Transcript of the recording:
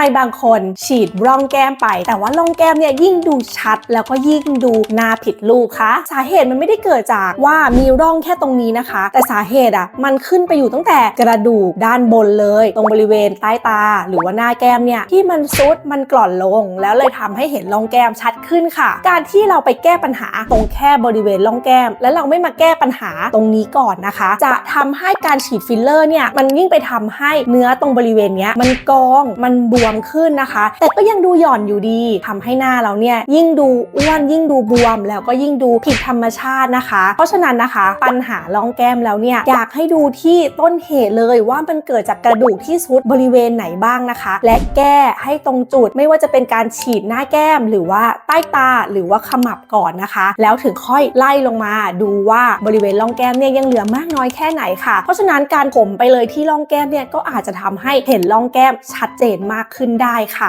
ไมบางคนฉีดร่องแก้มไป แต่ว่าร่องแก้มเนี่ยยิ่งดูชัดแล้วก็ยิ่งดูหน้าผิดรูปคะ สาเหตุมันไม่ได้เกิดจากว่ามีร่องแค่ตรงนี้นะคะ แต่สาเหตุอะมันขึ้นไปอยู่ตั้งแต่กระดูกด้านบนเลย ตรงบริเวณใต้ตา หรือว่าหน้าแก้มเนี่ยที่มันซุดมันกร่อนลง แล้วเลยทำให้เห็นร่องแก้มชัดขึ้นค่ะ การที่เราไปแก้ปัญหาตรงแค่บริเวณร่องแก้ม แล้วเราไม่มาแก้ปัญหาตรงนี้ก่อนนะคะ จะทำให้การฉีดฟิลเลอร์เนี่ยมันยิ่งไปทำให้เนื้อตรงบริเวณเนี้ยมันกองมันบวมขึ้นนะคะ แต่ก็ยังดูหย่อนอยู่ดีทำให้หน้าเราเนี่ยยิ่งดูอ้วนยิ่งดูบวม แล้วก็ยิ่งดูผิดธรรมชาตินะคะ เพราะฉะนั้นนะคะ ปัญหาร่องแก้มแล้วเนี่ยอยากให้ดูที่ต้นเหตุเลยว่ามันเกิดจากกระดูกที่ซุดบริเวณไหนบ้างนะคะ และแก้ให้ตรงจุดไม่ว่าจะเป็นการฉีดหน้าแก้มหรือว่าใต้ตาหรือว่าขมับก่อนนะคะ แล้วถึงค่อยไล่ลงมาดูว่าบริเวณร่องแก้มเนี่ยยังเหลือมากน้อยแค่ไหนค่ะ เพราะฉะนั้นการผมไปเลยที่ร่องแก้มเนี่ยก็อาจจะทำให้เห็นร่องแก้มชัดเจนมากขึ้นขึ้นได้ค่ะ